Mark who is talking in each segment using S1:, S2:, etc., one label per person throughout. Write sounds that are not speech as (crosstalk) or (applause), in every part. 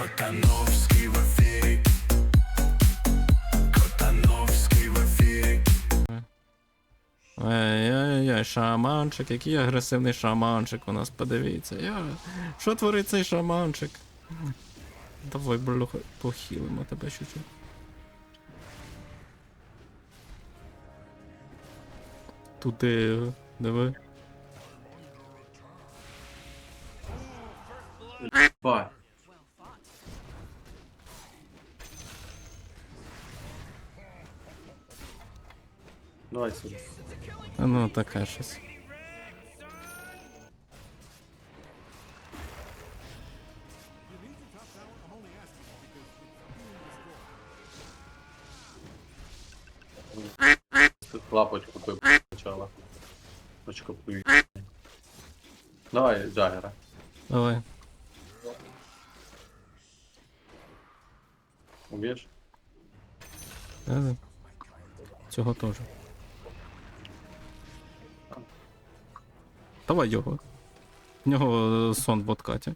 S1: Котановський в ефірі. Котановський в ефірі.
S2: Ай-яй-яй, шаманчик, який агресивний шаманчик у нас, подивіться. Я... Що творить цей шаманчик? Давай, блюха, похилимо тебе чуть-чуть. Туди, диви.
S3: Ба. Давай сюди.
S2: А Ну, таке щось.
S3: Лапочку той почала. Очко пую. Давай, Джагера.
S2: Давай.
S3: Уб'єш?
S2: Е, Цього теж. Давай його. В нього е, сон в откаті.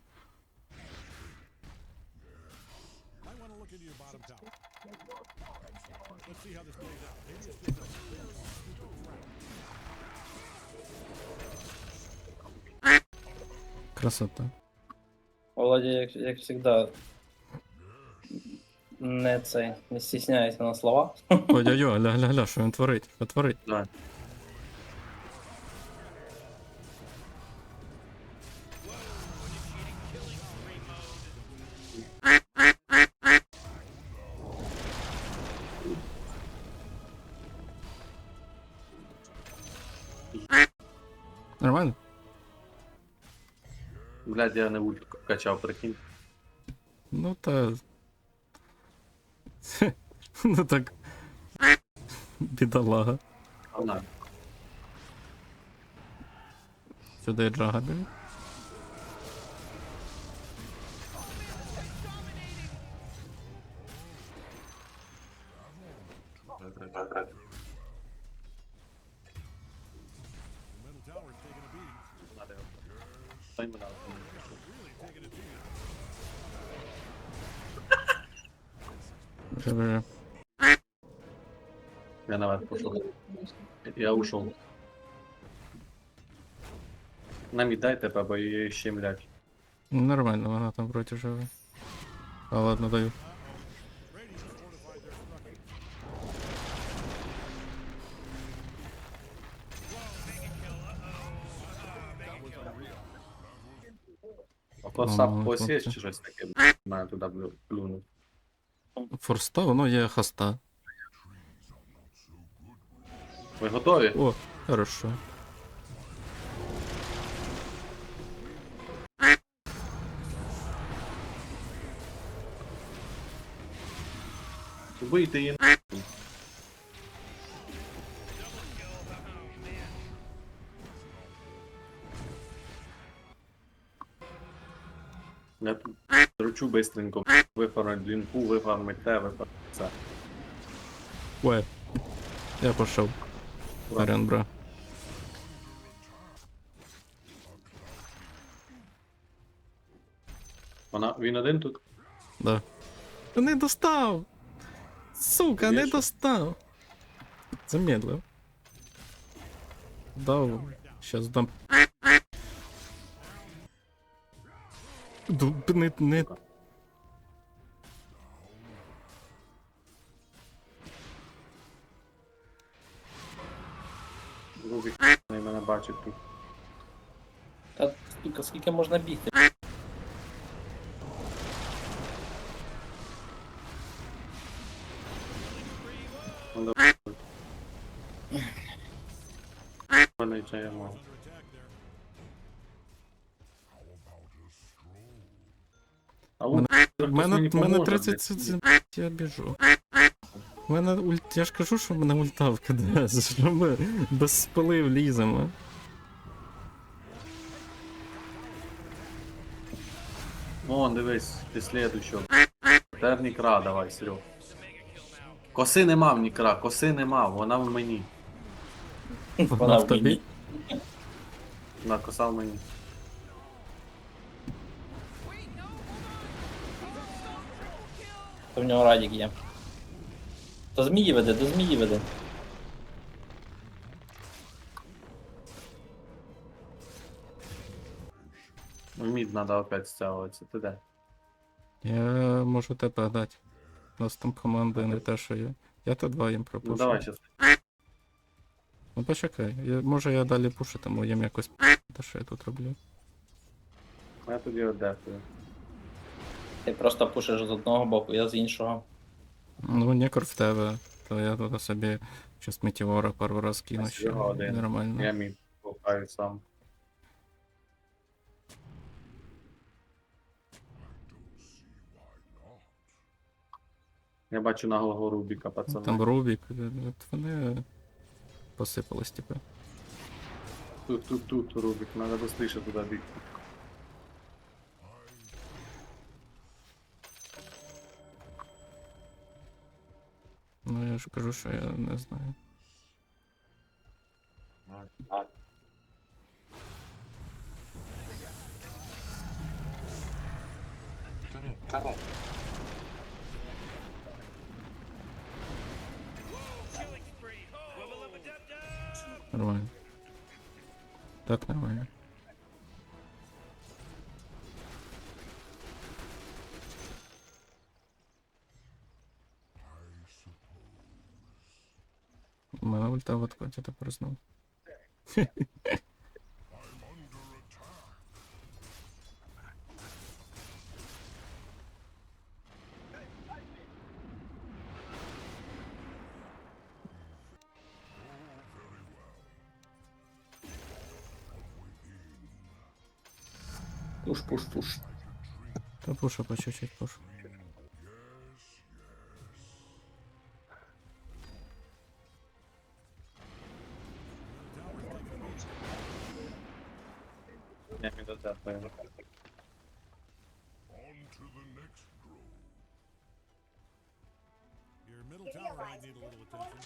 S2: Красота.
S4: Володя, як, як завжди, не цей, не стісняється на слова.
S2: Ой-ой-ой, гля, гля, гля, що він творить? Що творить?
S3: Давай. Блядь, я не ульт качав, прикинь.
S2: Ну та. (laughs) ну так. Бідолага.
S3: Вона.
S2: Сюди Джага біжить. Вже вже.
S3: Я наверх пошел. Я ушел. Нам віддай тебе, бо її щемлять.
S2: Ну, Нормально, вона там проти живе. А ладно, даю.
S3: Посап
S2: Ну,
S3: посєсть
S2: хлопці.
S3: чи щось таке. Має туди блю- плюнув.
S2: Форста, воно є хаста.
S3: Ви готові?
S2: О, хорошо.
S3: Вийти її. Я тут ручу бистренько вифармить лінку, вифармить те, вифармить це.
S2: Ой. Я пошел. Арен, бра.
S3: Вона, він один тут?
S2: Да. Не достав! Сука, не
S3: Більше?
S2: достав! Замедлив. Дав. Щас дам. Не, не...
S3: Рубік мене бачить тут.
S4: Та скільки, скільки можна бігти?
S3: Ну, Вони У
S2: мене, мене 30 секунд, я біжу. У мене ульт, я ж кажу, що в мене ульта в КДС, що ми без спилив ліземо.
S3: Вон, дивись, ти слідущого. Тепер Нікра давай, Серег. Коси нема в Нікра, коси нема, вона в мені.
S2: Вона в тобі.
S4: мені.
S3: На, коса в мені.
S4: То в нього радік є. До змії веде, до змії веде.
S3: В мід треба опять стягуватися. Ти де?
S2: Я можу тебе дати. У нас там команда не те, що є. Я то два їм пропушу.
S3: Ну давай щас.
S2: Ну почекай, я, може я далі пушитиму, їм якось те, що я тут роблю.
S3: Я тоді одефую.
S4: Ти просто пушиш з одного боку, я з іншого.
S2: Ну, некор в тебе, то я тут собі щось метеора пару раз кину,
S3: Всього один.
S2: нормально.
S3: Я мід толкаю сам. Я бачу наглого Рубіка, пацани.
S2: Там Рубік, е, от вони посипались, типу.
S3: Тут, тут, тут Рубік, треба швидше туди бігти.
S2: Ж кажу, що я не знаю. Нормально. Так, нормально. У мене ульта в откаті тепер знову.
S4: Пуш, пуш, пуш.
S2: Пушу по чуть-чуть пушу.
S3: Я мід одефую.
S5: Your middle tower might need a little attention.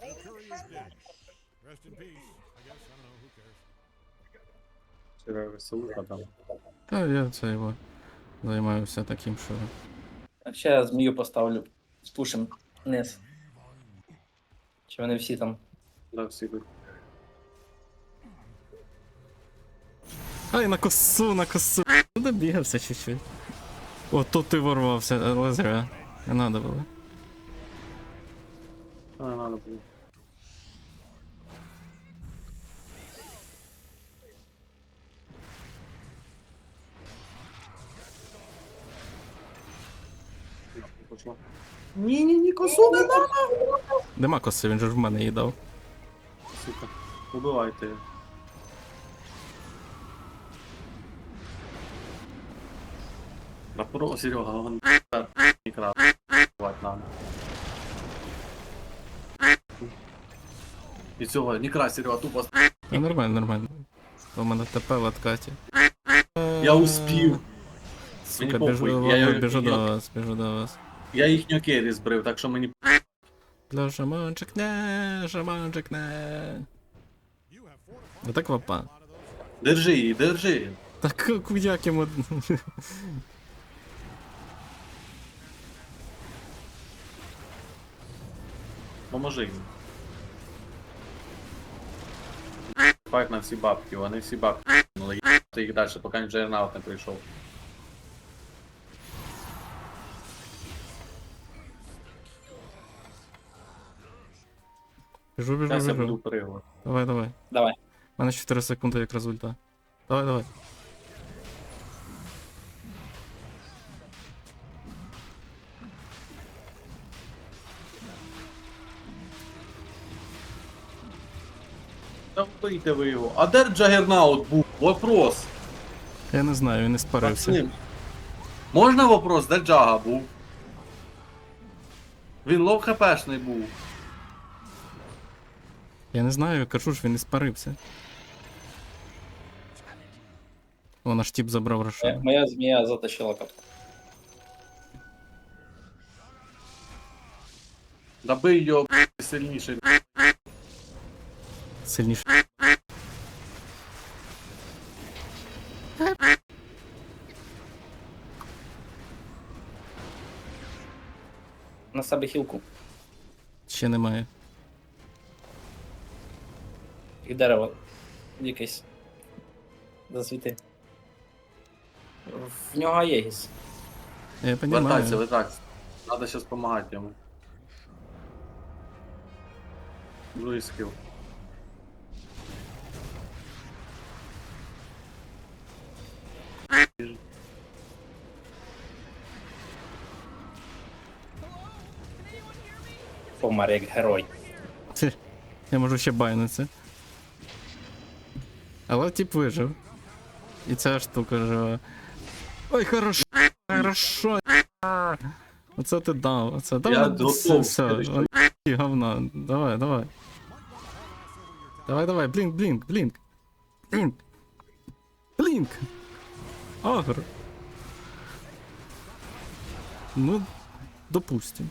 S5: Well, Curry is dead. Rest in peace. I guess. I don't know. Who cares?
S3: Себе веселуха там.
S2: Та я це його займаюся таким, що.
S4: Ще я змію поставлю. Спушим вниз. Чи вони всі там?
S3: Да, всі тут.
S2: Ай, на косу, на косу. Ну, Добігався чуть-чуть. О, тут ти ворвався, але зря. Не надо було.
S3: А, не надо було. Пішло. Ні, ні, ні, косу не дам!
S2: Нема коси, він же ж в мене її дав.
S3: Сука, убивайте. її. Да Серега, он не крат. Бать надо. І цього, не край, Серега, тупо с-
S2: Та нормально, нормально. У мене ТП в откаті.
S3: Я успів.
S2: Сука,
S3: Мені
S2: біжу,
S3: похуй,
S2: біжу
S3: я-
S2: до вас, біжу до вас.
S3: Я їхню керрі збрив, так що мені
S2: Для шаманчик не, шаманчик не. Ну так вапа.
S3: Держи її, держи.
S2: Так як йому.
S3: Поможи їм. Файт на всі бабки, вони всі бабки кинули. Їх далі, поки Джернаут не прийшов.
S2: Біжу, біжу,
S3: Зараз я буду
S2: біжу. Давай, давай.
S4: Давай.
S2: У мене 4 секунди як результат. Давай, давай.
S3: Та вбийте ви його. А де Джагернаут був? Вопрос.
S2: Я не знаю, він не спарився.
S3: Пацани, Можна вопрос, де Джага був? Він лов хпшний був.
S2: Я не знаю, я кажу ж, він іспарився. О, наш тип забрав
S4: Моя, моя змея затащила капку.
S3: Добий його б***ь, сильніше.
S2: Сильніше.
S4: На себе хілку.
S2: Ще немає.
S4: Дерево. Якесь. Засвіти. В нього Аєгіс.
S2: Я
S3: Вертайся,
S2: розумію.
S3: вертайся. Надо сейчас помогать йому. Другий скіл.
S4: Помер як герой.
S2: Я можу ще байнутися. Але тип вижив. І ця штука жива. Ой, хорошо, хорошо. а. Оце ти дав, оце дав.
S3: Я
S2: ну,
S3: готов,
S2: все, все.
S3: скажи, що-
S2: он і говна. Давай, давай. Давай, давай, блінк, блінк, блінк. Блінк. Блінк. Агр. Ну, допустим.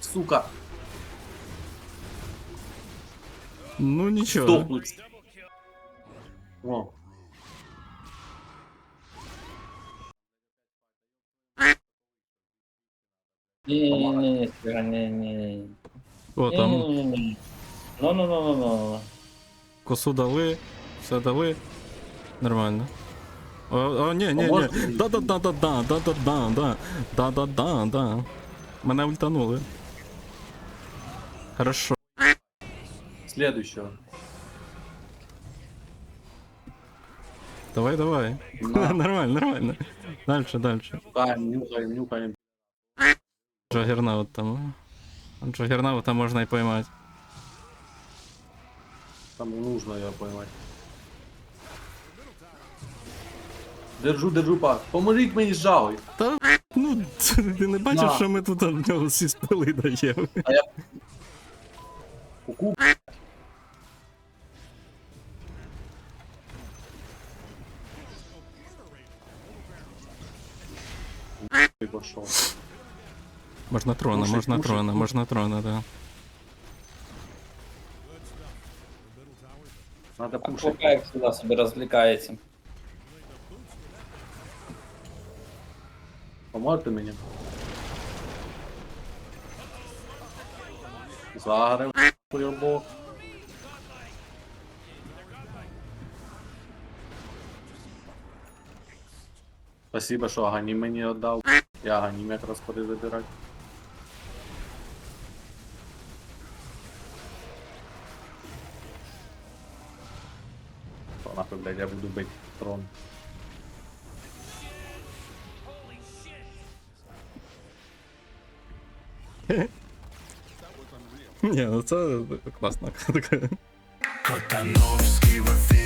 S3: Сука,
S2: Ну нічого.
S3: стопнуть. О,
S4: Ні-ні-ні, ні-ні-ні.
S2: О, там.
S4: Ні-ні-ні. Ну-ну-ну-ну-ну.
S2: Косу дали, все дали. Нормально. О, о ні, ні, ні.
S3: Поможете?
S2: Да-да-да-да-да, да-да-да, да. Да-да-да, да. Мене ультанули. Хорошо.
S3: следующего.
S2: Давай, давай.
S3: На. (laughs)
S2: нормально, нормально. Дальше, дальше.
S3: Нюхаем, нюхаем, нюхаем.
S2: Джагернаут там. Джагернаута можна і поймати.
S3: Там нужно ее поймать. Держу, держу, пак. Поможіть мені з.
S2: Та ну (laughs) ти не бачиш,
S3: На.
S2: що ми тут в нього всі спили даємо.
S3: Куку. Ти пошов.
S2: Можна трона,
S3: Пушить,
S2: можна
S3: пушить,
S2: трона,
S3: пушить.
S2: можна трона, да.
S3: Надо
S4: А
S3: пушити.
S4: Квока, як завжди, собі розвлікається.
S3: Поможете мені? Загрев Спасибо, що Аганім мені віддав. Я Аганім якраз ходи забирати. Що нахуй, блядь, я буду бити трон. (laughs)
S2: Ні, ну це класно.
S1: Котановський в ефірі.